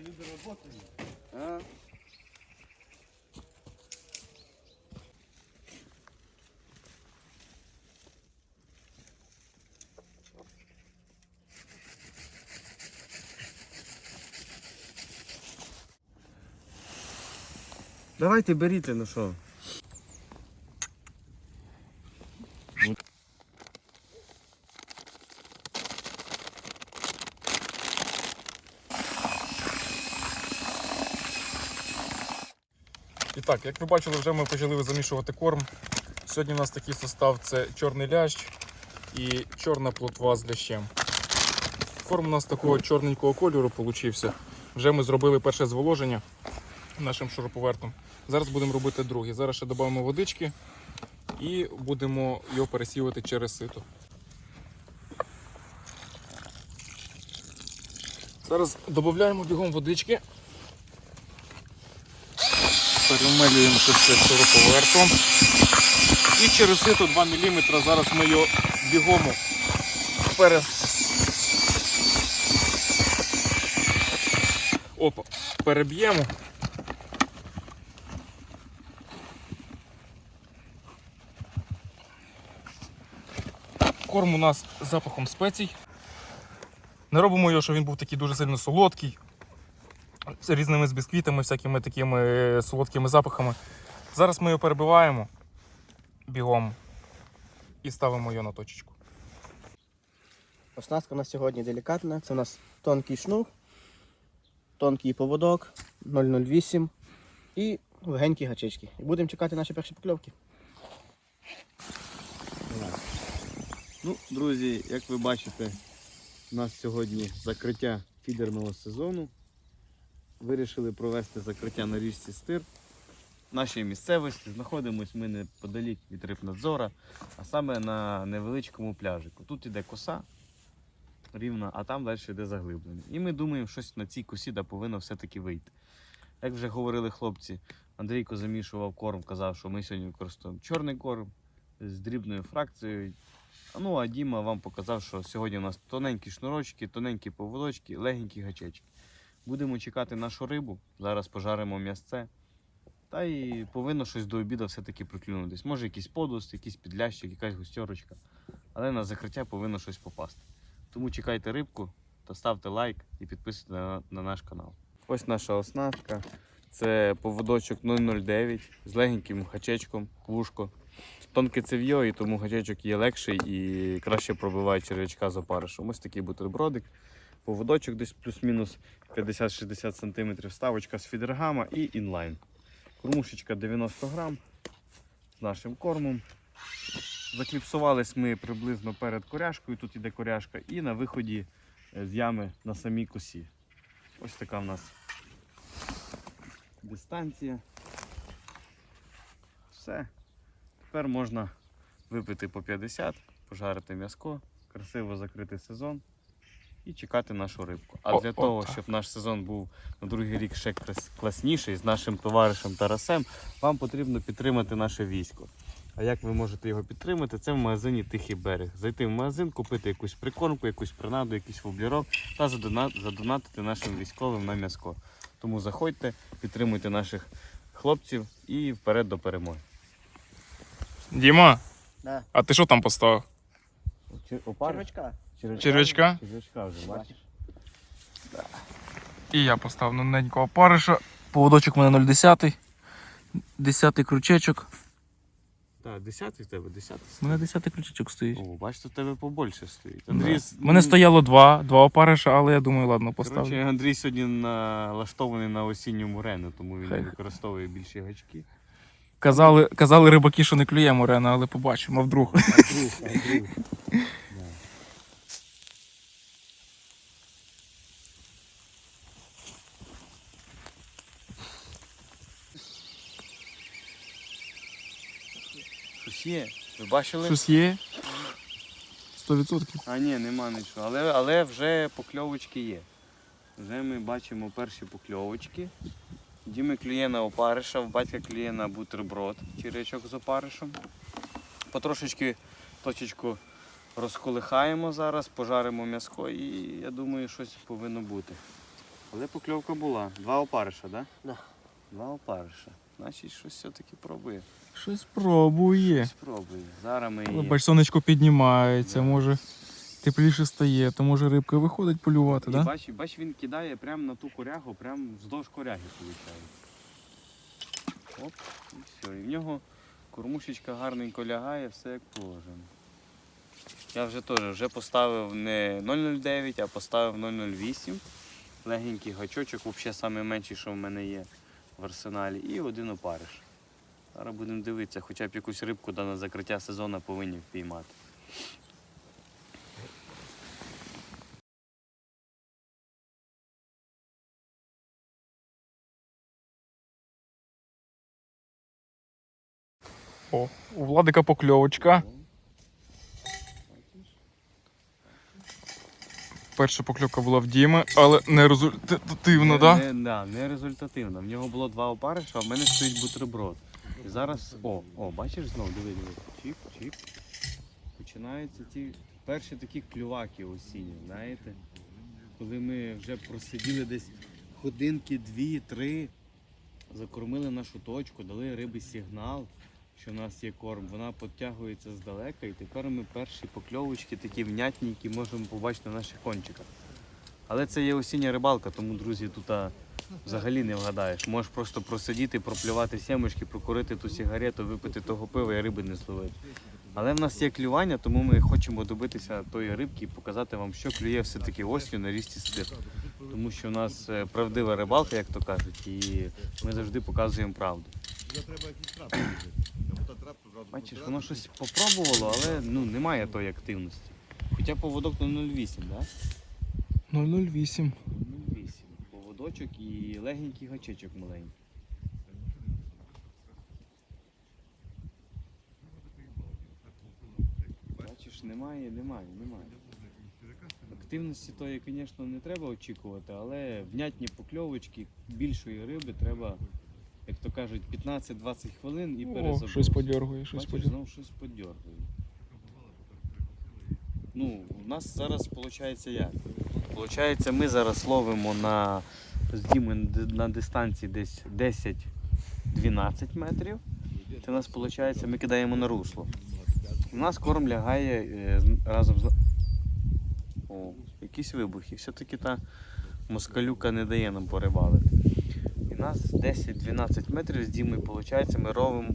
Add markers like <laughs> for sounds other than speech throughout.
Люди работают. А? Давайте беріть, ну що. Так, як ви бачили, вже ми почали замішувати корм. Сьогодні у нас такий состав це чорний лящ і чорна плотва з лящем. Корм у нас такого чорненького кольору получився. Вже ми зробили перше зволоження нашим шуруповертом. Зараз будемо робити друге. Зараз ще додамо водички і будемо його пересівати через сито. Зараз додаємо бігом водички. Перемелюємо це все шуруповертом. І через сито 2 мм зараз ми його бігом перес... Опа, переб'ємо. Корм у нас запахом спецій. Не робимо його, щоб він був такий дуже сильно солодкий з різними з бісквітами, всякими такими е, солодкими запахами. Зараз ми його перебиваємо бігом і ставимо його на точечку. Оснастка у нас сьогодні делікатна. Це у нас тонкий шнур, тонкий поводок 008 і легенькі гачечки. І будемо чекати наші перші покльовки. Ну, друзі, як ви бачите, у нас сьогодні закриття фідерного сезону. Вирішили провести закриття на річці Стир. Нашій місцевості знаходимось ми неподалік від рибнадзора, а саме на невеличкому пляжику. Тут іде коса рівна, а там далі йде заглиблення. І ми думаємо, щось на цій косі да повинно все-таки вийти. Як вже говорили хлопці, Андрійко замішував корм, казав, що ми сьогодні використовуємо чорний корм з дрібною фракцією. Ну, а Діма вам показав, що сьогодні у нас тоненькі шнурочки, тоненькі поводочки, легенькі гачечки. Будемо чекати нашу рибу. Зараз пожаримо м'ясце. Та й повинно щось до обіду все-таки приклюнутись. Може якийсь подуст, якийсь підлящик, якась густьорочка. Але на закриття повинно щось попасти. Тому чекайте рибку та ставте лайк і підписуйтесь на, на наш канал. Ось наша оснастка. Це поводочок 009 з легеньким гачечком, вушко. Тонке цев'йо, і тому гачечок є легший і краще пробиває черв'ячка з опаришем. Ось такий бутербродик. Поводочок десь плюс-мінус 50-60 см, ставочка з фідергама і інлайн. Кормушечка 90 грам з нашим кормом. Закліпсувались ми приблизно перед коряшкою, тут іде коряшка, і на виході е, з ями на самій косі. Ось така в нас дистанція. Все. Тепер можна випити по 50, пожарити м'яско, красиво закрити сезон і чекати нашу рибку. А О, для о, того, так. щоб наш сезон був на другий рік ще класніший з нашим товаришем Тарасем, вам потрібно підтримати наше військо. А як ви можете його підтримати? Це в магазині Тихий берег. Зайти в магазин, купити якусь прикормку, якусь принаду, якийсь воблірок та задонатити нашим військовим на м'яско. Тому заходьте, підтримуйте наших хлопців і вперед до перемоги. Діма, Да. а ти що там поставив? Червячка. Черв'ячка? Червячка вже бачиш. І я поставив ноненького париша. Поводочок у мене 0,10. 10 крючечок. Так, десятий в тебе, десятий. У мене 10 крючечок стоїть. О, бачите, в тебе побольше стоїть. Андрій, У мене стояло два, два опариша, але я думаю, ладно, поставлю. Коротше, Андрій сьогодні налаштований на осінню рену, тому він Хай. використовує більші гачки. Казали, казали рибаки, що не клює морена, але побачимо, а вдруг. А друг, а друг. <laughs> є. Ви бачили? Щось є? 100%. А ні, нема нічого. Але, але вже покльовочки є. Вже ми бачимо перші покльовочки. Діми клює на опариша, в батька клює на бутерброд, черячок з опаришем. Потрошечки точечку розколихаємо зараз, пожаримо м'яско і я думаю, щось повинно бути. Але покльовка була. Два опариша, так? Да? Да. Два опариша. Значить, щось все-таки пробує. Щось пробує. Спробує. Зараз ми її. бач, сонечко піднімається, може тепліше стає, то може рибка виходить полювати, І так? Да? бач, бач, він кидає прямо на ту корягу, прямо вздовж коряги виходить. Оп, і все. І в нього кормушечка гарненько лягає, все як положено. Я вже теж вже поставив не 009, а поставив 008. Легенький гачочок, взагалі найменший, що в мене є в арсеналі, і один опариш. Зараз будемо дивитися, хоча б якусь рибку да, на закриття сезону повинні впіймати. О, у Владика покльовочка. Перша покльовка була в Діми, але не результативно, не, так? Не, да, не результативно. В нього було два опариша, а в мене стоїть бутерброд. І зараз. О, о, бачиш знову, диви, диви. Чіп, чіп. Починаються ті перші такі клюваки осінні, знаєте? Коли ми вже просиділи десь годинки, дві-три, закормили нашу точку, дали рибі сигнал, що в нас є корм. Вона підтягується здалека, і тепер ми перші покльовочки такі внятні, які можемо побачити на наших кончиках. Але це є осіння рибалка, тому, друзі, тут взагалі не вгадаєш. Можеш просто просидіти, проплювати сімочки, прокурити ту сигарету, випити того пива і риби не зловити. Але в нас є клювання, тому ми хочемо добитися тої рибки і показати вам, що клює все-таки осінню на річці стир. Тому що в нас е, правдива рибалка, як то кажуть, і ми завжди показуємо правду. Бачиш, воно щось попробувало, але ну, немає тої активності. Хоча поводок на 0,8, так? Да? 008. 0,8. Поводочок і легенький гачечок маленький. Бачиш, немає, немає, немає. Активності тої, звісно, не треба очікувати, але внятні покльовочки більшої риби треба, як то кажуть, 15-20 хвилин і О, щось подергує, щось Бачиш, знову щось подергує. Ну, у нас зараз виходить як? Получається, ми зараз ловимо на на дистанції десь 10-12 метрів. Це у нас виходить, ми кидаємо на русло. У нас корм лягає е, разом з. О, якісь вибухи. Все-таки та москалюка не дає нам порибалити. У нас 10-12 метрів з Дімою виходить, ми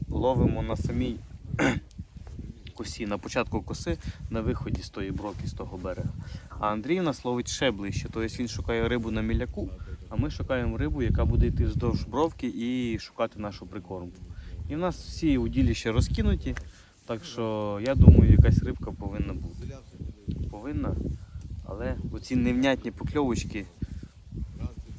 ловимо на самій <clears throat> косі, на початку коси, на виході з тої броки, з того берега. А Андрій у нас ловить ще ближче, тобто він шукає рибу на міляку, а ми шукаємо рибу, яка буде йти вздовж бровки і шукати нашу прикормку. І в нас всі уділища розкинуті, так що я думаю, якась рибка повинна бути. Повинна, але оці невнятні покльовочки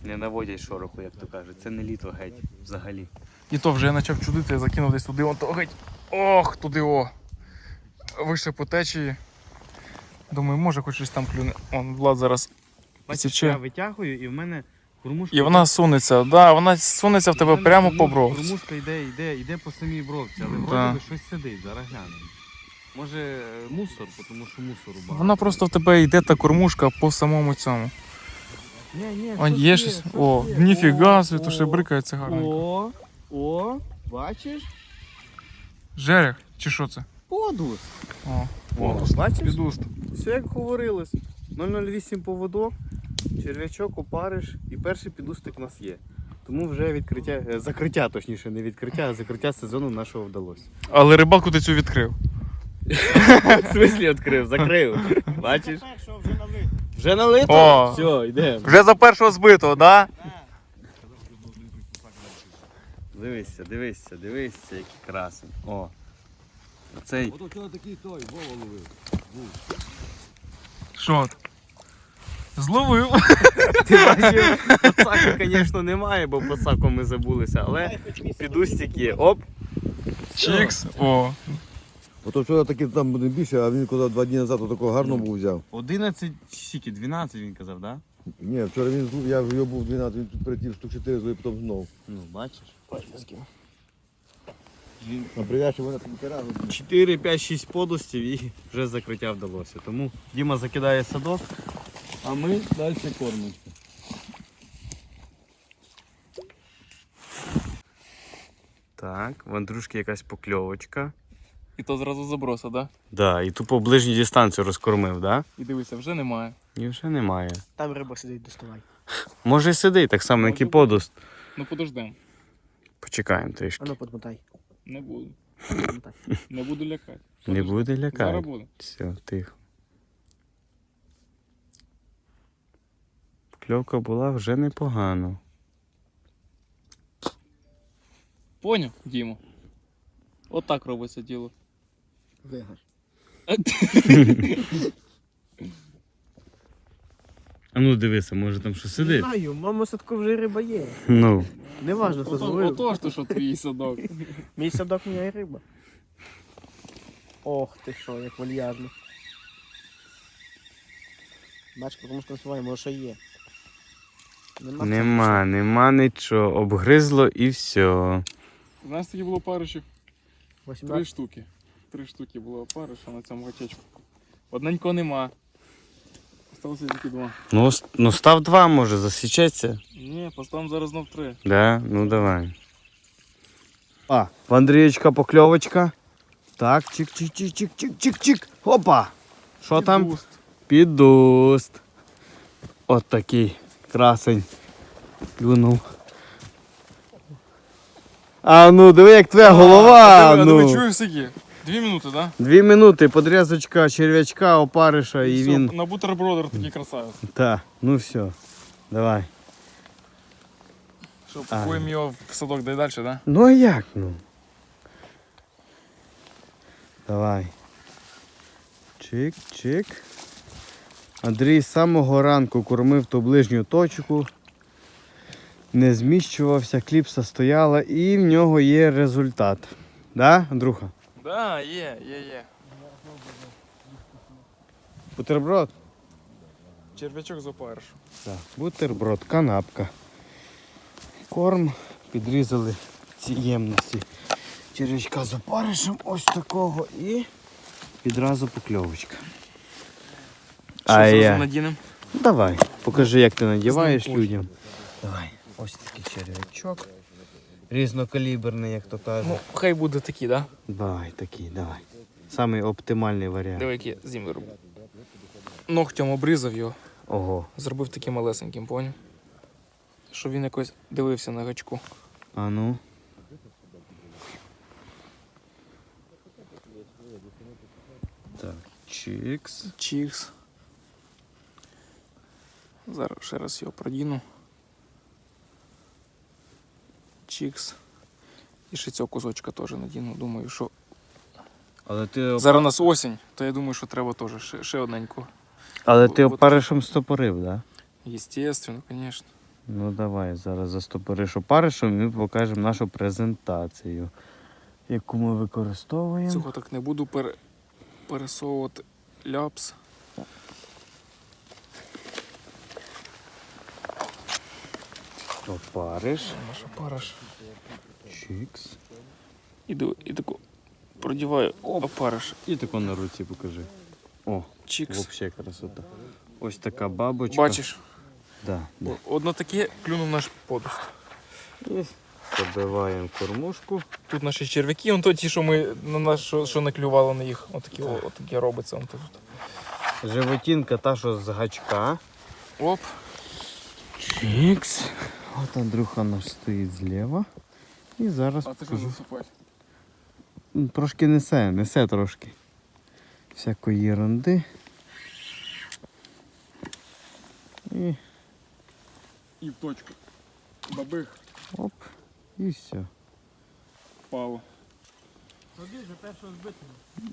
не наводять шороху, як то кажуть. Це не літо геть взагалі. І то вже я почав чудити, я закинув десь туди, он то геть. Ох, туди о. Вище по течії. Думаю, може хоч щось там клюне. Он Влад зараз Бачиш, я витягую і в мене кормушка. І вона сунеться, да, вона сунеться в тебе мене прямо корму- по бровці. Кормушка йде, йде, йде по самій бровці, але Да. вроді би щось сидить, зараз глянемо. Може е, мусор, тому що мусору багато. Вона просто в тебе йде та кормушка по самому цьому. Ні, ні, О, є щось. О, ніфіга, світу ще брикається гарно. О, о, бачиш? Жерех, чи що це? Подус. О, Подус, бачиш? підуст. Все як говорилось. 008 поводок, черв'ячок, опариш і перший підустик у нас є. Тому вже відкриття, е, закриття, точніше, не відкриття, а закриття сезону нашого вдалося. Але рибалку ти цю відкрив. <laughs> В смислі відкрив, закрив. <laughs> Бачиш? Першого вже. Вже налито? О. Все, йдемо. Вже за першого збито, да? Дивися, дивися, дивися, який красень. О. Оцей. Ото вчора такий той, Вова ловив. Що? Зловив. Ти бачив, пацака, звісно, немає, бо пацаку ми забулися, але підустик є. Оп. Чікс. О. Ото вчора таки там буде більше, а він казав два дні назад такого гарного був взяв. 11, скільки, 12 він казав, так? Ні, вчора він ну, я його був 12, він тут прилетів штук 4 злив, потім знов. Ну, бачиш. Він А вона там кера. 4, 5, 6 подустів і вже закриття вдалося. Тому Діма закидає садок, а ми далі кормимося. Так, в Андрюшки якась покльовочка. І то зразу заброса, да? Да, і тупо ближню дистанцію розкормив, да? І дивися, вже немає. І вже немає. Там риба сидить, доставай. Може і сидить, так само, як і подуст. Ну подождем. Почекаємо трішки. А ну подмотай. Не буду. подмотай. <laughs> Не буду лякати. Не буде Зараз лякати. буде. Все, тихо. Кльовка була вже непогано. Поняв, Дімо? От так робиться діло. Вигаш. <laughs> А ну дивися, може там що Не сидить. знаю, в моєму садку вже риба є. Ну. Не важно, хто зловив. ото ж то, що твій <laughs> садок. Мій садок у є риба. Ох ти що, як вальяжно. Бачиш, кому ж насуває, може що є. Нема. Нема, нема нічого. Обгризло і все. У нас тоді було парочок. Три 18. штуки. Три штуки було опариша на цьому гачечку. Одненького нема. Осталося тільки два. Ну, с- ну став два, може, засічеться. Ні, поставимо зараз знов три. Да? Ну давай. А, в Андрієчка покльовочка. Так, чик-чик-чик-чик-чик-чик-чик. Опа! Що там? Буст. Підуст. От такий красень. Клюнув. А ну, диви, як твоя голова. А, диви, а ну. диви, чуєш скільки? Дві минути, да? Дві минути, подрізочка, черв'ячка, опариша і Все, він. На бутербродер такий красавець. Так, ну все. Давай. Що, пакуємо його в садок, да і далі, да? Ну а як ну? Давай. Чик-чик. Андрій з самого ранку кормив ту ближню точку. Не зміщувався, кліпса стояла і в нього є результат. Да, Андрюха? Да, є, є, є. Бутерброд? Черв'ячок з опаришу. Так, бутерброд, канапка. Корм. Підрізали ці ємності. Червячка з опаришем ось такого і відразу покльовочка. Що, А зразу я. надінемо? Давай, покажи, як ти надіваєш людям. Давай, ось такий червячок. Різнокаліберний, як то кажуть. Ну, хай буде такий, да? Давай, такий, давай. Самий оптимальний варіант. Диви, який зім виробив. Ногтем обрізав його, Ого. зробив таким малесеньким, поняв? Щоб він якось дивився на гачку. А ну. Так, чікс. Чікс. Зараз ще раз його продіну. Чікс. І ще цього кусочка теж надіну. Думаю, що Але ти, зараз у нас осінь, то я думаю, що треба теж ще, ще одненьку. Але ти От- опаришем стопорив, да? Естественно, звісно. Ну давай зараз застопориш опаришем і ми покажемо нашу презентацію, яку ми використовуємо. Цього так не буду пере... пересовувати ляпс. Опариш. Наша параш. Чікс. Іду і таку продіваю опариш. І тако на руці покажи. О, Чікс. взагалі красота. Ось така бабочка. Бачиш, Да, да. одно таке клюнув наш подуст. І забиваємо кормушку. Тут наші черв'яки, он то ті, що ми на нас, що, що не на їх. Отакі, о, отакі робиться. Он тут. Животінка та, що з гачка. Оп. Чікс. От Андрюха наш стоїть зліва. І зараз покажу. засипати? Ну, Трошки несе, несе трошки. Всякої єрунди. І І в точку. Бабих оп, і все. впало.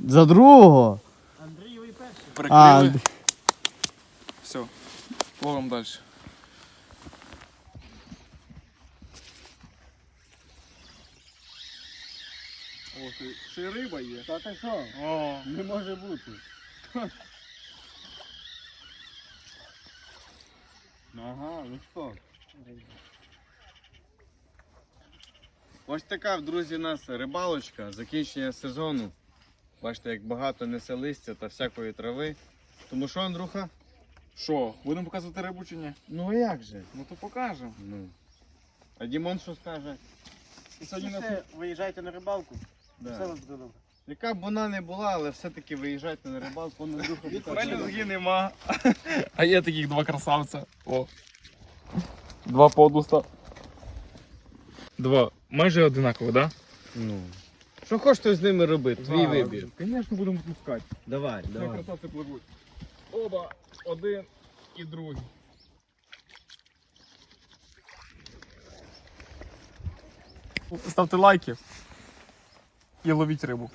За другого. Андрієвий перший. Прикрили. А, Все. Ловимо далі. О, ти ще риба є. Та ти що? О, Не може бути. Ага, ну що? Ось така, друзі, у нас рибалочка, закінчення сезону. Бачите, як багато несе листя та всякої трави. Тому що, Андрюха? що, будемо показувати рибу чи ні? Ну а як же? Ну то покажемо. Ну. А Дімон що скаже? Сьогодні на Все, виїжджайте на рибалку. Все у вас буде добре. Яка б вона не була, але все-таки виїжджайте на рибалку, Андрюха покаже. Мелюзги нема. А є таких два красавця. О. Два подуста. Два. Майже одинакові, так? Ну. Що хочете з ними робити? Да? Твій вибір. Звісно, будемо пускати. Давай, Два давай. красавці пливуть. Оба, один і другий. Ставте лайки і ловіть рибу.